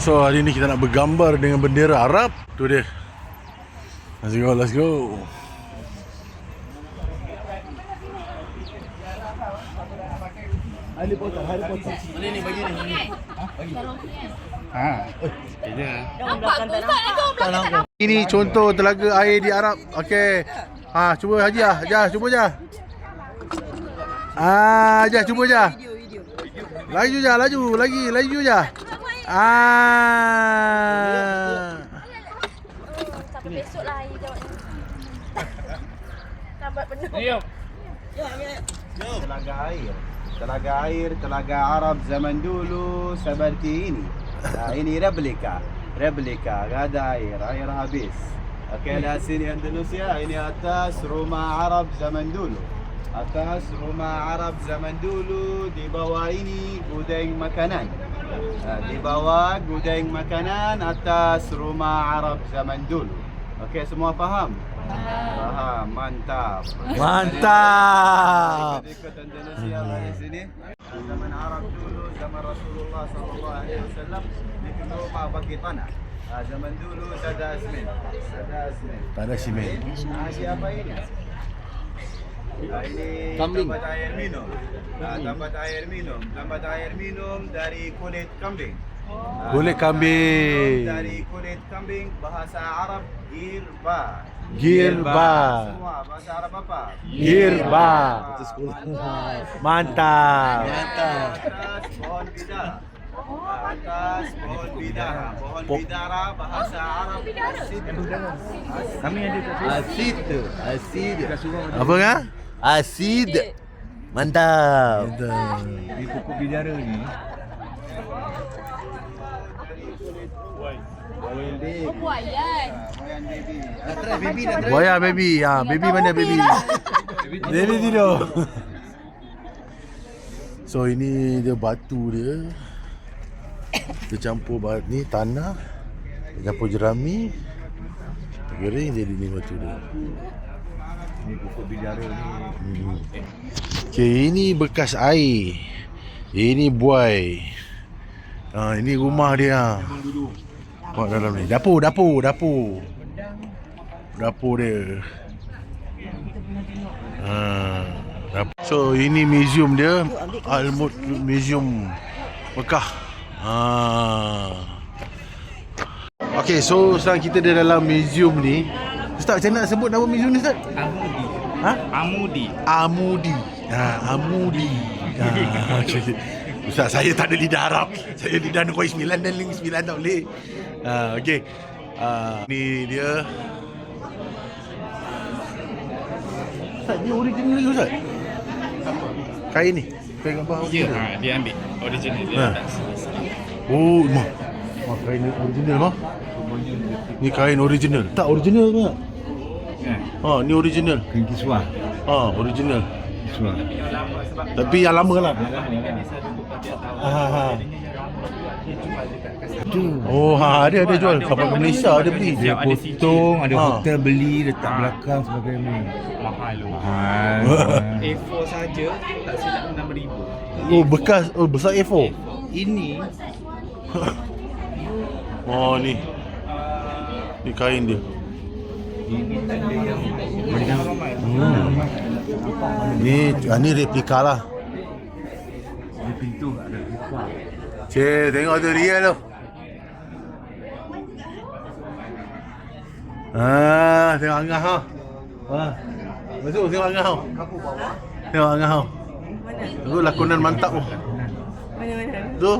So hari ni kita nak bergambar dengan bendera Arab. Tu dia. Let's go, let's go. Ini contoh telaga air di Arab. Okey. Ha, cuba Haji ah. Jah, cuba je. Ah, Jah, cuba je. Laju je, laju, lagi, laju je. Ah. Sampai besok lah air jawab ni. Lambat penuh. Telaga air. Telaga air, telaga Arab zaman dulu seperti ini. Nah, ini replika. Replika, gak ada air, air habis. Okey, lihat sini Indonesia, ini atas rumah Arab zaman dulu. Atas rumah Arab zaman dulu, di bawah ini gudang makanan. Nah, di bawah gudang makanan atas rumah Arab zaman dulu. Okey, semua faham? Faham, mantap. Mantap. Ikut Indonesia lah di sini. Zaman Arab dulu, zaman Rasulullah sallallahu alaihi wasallam bikin rumah bagi tanah. Ah, zaman dulu tak ada semen. Tak ada semen. Tak ada. Ah, siapa ini? Ini Kambing. tempat air minum. Ah, tempat air minum. Tempat air minum dari kulit kambing. Ah, Kulit kambing. Dari kulit kambing bahasa Arab girba. Girba. Semua bahasa Arab apa? Girba. Mantap. Atas pohon bidara. Atas pohon bidara. Pohon bidara bahasa Arab asid. Kami ada asid. Asid. Apa kan? Asid. Mantap. Mantap. Di pokok bidara ni. Oh, buayan. Moyan baby. baby nak Buaya baby. Ha, baby mana baby? Baby tidur. So ini dia batu dia. Dia campur bat ni tanah. Dia campur jerami. Kering jadi ni batu dia. Ni pokok ni. Hmm. Okay, ini bekas air. Ini buai. Ha, ini rumah dia. Kau dalam ni. Dapur, dapur, dapur. Dapur dia. Ha. So, ini museum dia. Almut Museum Mekah. Ha. Okay, so sekarang kita di dalam museum ni. Ustaz, macam nak sebut nama museum ni Ustaz? Amudi. Ha? Amudi. Amudi. Ha, Amudi. Ha, okay. Ustaz, saya tak ada lidah Arab. Saya lidah Negeri Sembilan dan Ling Sembilan tak boleh. Ha, okey. Ha, ni dia. Ustaz, ni original ke Ustaz? Kain ni. Kain gambar Ya, ha, dia ambil original dia Ha. sikit. Oh, mah. Mah kain ni original mah. Ni kain original. Tak original ke? Ha. Ha, ni original. Kain kiswah. Ha, original. Kiswah. Tapi yang lama lah. Ni dia dia. Ha, ha, ha. Dia. Oh, ha, ada ada jual. Sampai ke Malaysia ada beli. Dia ada Potong, ada Ha. hotel beli, letak belakang sebagainya. Mahal lu. Mahal. A4 saja tak silap 6000. Oh, bekas. Oh, besar A4. Ini Oh, ni. Ni kain dia. Ini Hmm. Ni ah, ni replika lah. di pintu ada kiswah. Cik, tengok tu real tu. Ah, tengok angah ha. Ha. Masuk tengok angah ha. Tengok angah ha. Tu lakonan mantap tu. Tu.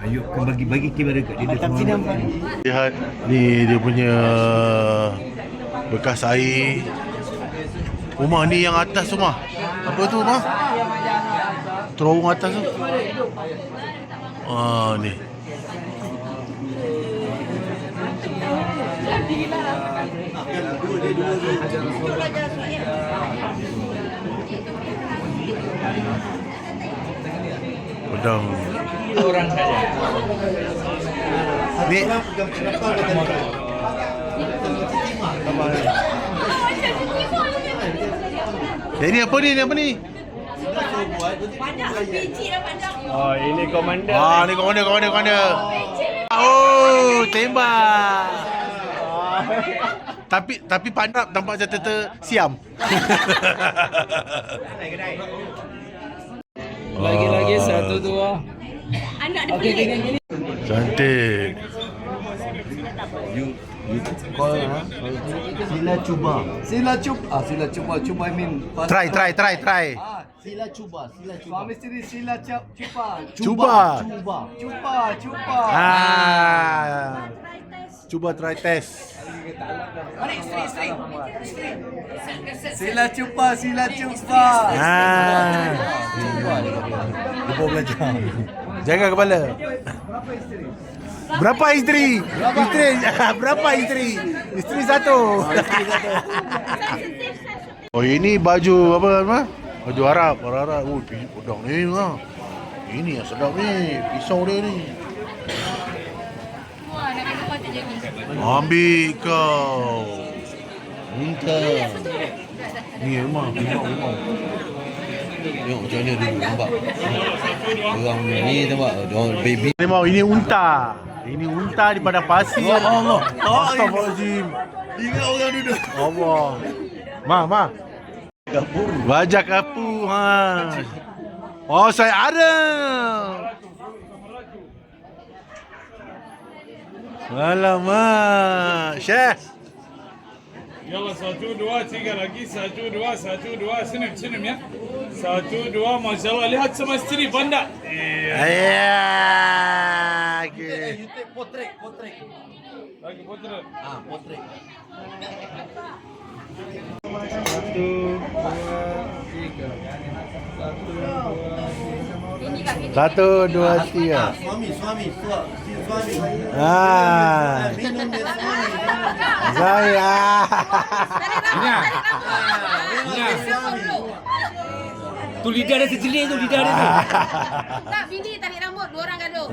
Ayo kau bagi-bagi kamera kat dia. Lihat ni dia punya bekas air. Rumah ni yang atas rumah. Apa tu rumah? Terowong atas tu. Ah ni. Pedang. orang saja. Ni Ini apa ni? Ni apa ni? Banyak biji dah panjang. Oh, ini komander. Ah, ni komander, komander, komander. Oh, tembak. Tapi tapi pandap nampak macam ter siam. Lagi-lagi satu dua. Anak dia pelik. Cantik. You call ha? Sila cuba. Sila cuba. Ah, sila cuba. Cuba I mean. Try try try try. Ah, sila cuba. Sila cuba. Suami isteri sila cu- cuba. Cuba. Cuba. Cuba. Cuba. Ah. Cuba try test. Sila cuba. Sila cuba. Ah. Lupa belajar. Jaga kepala. Berapa isteri? Isteri berapa isteri? Isteri satu. Oh ini baju apa nama? Baju Arab, orang Arab. Oh, pi- pedang ni lah. Ini yang sedap ni. Pisau dia ni. Ambil kau. Minta. Ni memang, memang, memang. Tengok macam mana dulu nampak. Orang ni nampak orang baby. Ini unta. Ini unta di padang pasir. Ya Allah. Astagfirullahaladzim. Ingat orang duduk. Allah. Ma, ma. Bajak kapu. Ha. Oh, saya ada. Alamak. Syekh. Yalla satu dua tiga lagi satu dua satu dua senyum senyum ya satu dua masyaallah lihat sama istri banda iya Ayah. Okay. Potrek. Potrek. lagi putra Ah, potrek. Ini kat sini. Satu, dua, tiga. Suami. Suami. Suami. Suami. Ah. Minum dia suami. Saya. Tu lidah dia terjeling tu lidah dia tu. Tak, bini tarik rambut. Dua orang gaduh.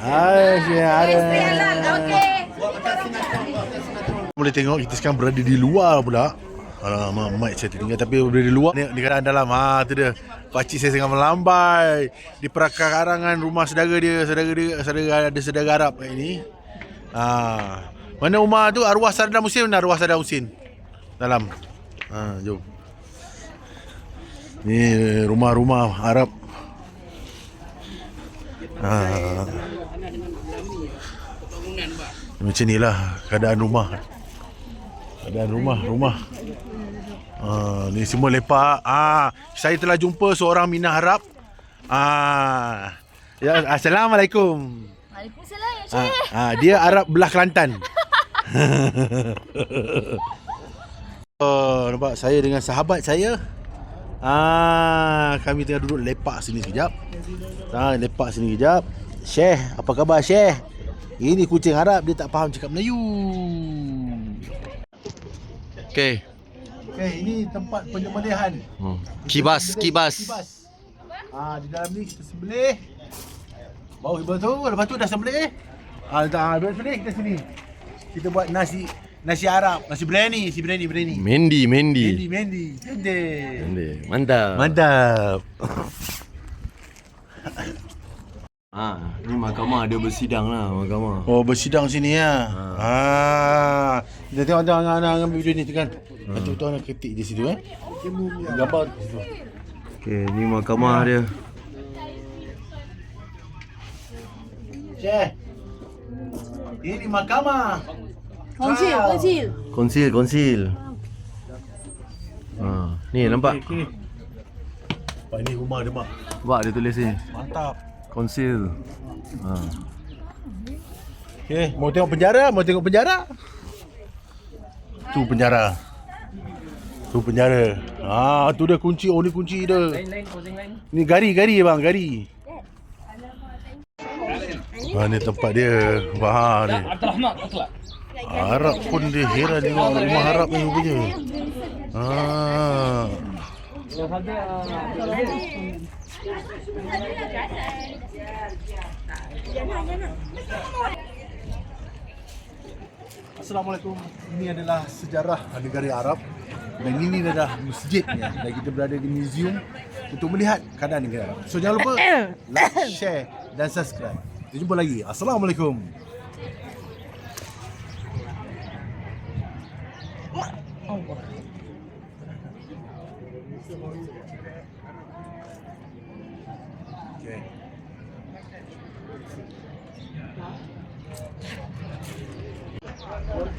Hai, Syekh ada. Okey. Boleh tengok kita sekarang berada di luar pula. Alamak, mic saya tertinggal tapi berada di luar. Ni di keadaan dalam. Ha, tu dia. Pakcik saya tengah melambai di perakarangan rumah saudara dia. Saudara dia, saudara ada saudara Arab kat ini. Ha. Mana rumah tu? Arwah Saddam Hussein mana arwah Saddam Hussein? Dalam. Ha, jom. Ni rumah-rumah Arab. Ha. Macam ni lah keadaan rumah. Keadaan rumah, rumah. Ah, ni semua lepak. Ah, saya telah jumpa seorang Minah Arab. Ah. Ya, Assalamualaikum. Waalaikumsalam, ya Ah, Syekh. ah, dia Arab belah Kelantan. oh, nampak saya dengan sahabat saya. Ah, kami tengah duduk lepak sini sekejap. Ah, lepak sini sekejap. Syekh, apa khabar Syekh? Ini kucing Arab dia tak faham cakap Melayu. Okey. Okey, ini tempat penyembelihan. Hmm. Kibas, kibas. Kibas. Ah, di dalam ni kita sembelih. Bawa sebelah tu, lepas tu dah sembelih. Ah, tak ah, sembelih kita sini. Kita buat nasi nasi Arab, nasi biryani, nasi biryani, biryani. Mendi, Mendi, Mendi. Mendi. Mendi. Mantap. Mantap. Ha, ni mahkamah dia bersidang lah mahkamah. Oh, bersidang sini ya. Ah. Kita tengok tengok anak anak ambil video ni tekan. Satu tu anak ketik di situ eh. Gambar di situ. Okey, ni mahkamah dia. Syekh. Ini mahkamah. Konsil, konsil. Konsil, konsil. Ha, ni nampak? Pak ini rumah dia mak. Nampak dia tulis ni. Mantap. Konsil. Ha. Okey, mau tengok penjara? Mau tengok penjara? Tu penjara. Tu penjara. Ah, tu dia kunci. Oh, ni kunci dia. Ni gari-gari bang, gari. Ah, ni tempat dia. Wah, ni. Abdurrahman Atlak. Arab pun dia heran tengok rumah Arab ni punya. Ah. Assalamualaikum. Ini adalah sejarah negara Arab dan ini adalah masjidnya dan kita berada di museum untuk melihat keadaan negara Arab. So jangan lupa like, share dan subscribe. Kita jumpa lagi. Assalamualaikum. Obrigada.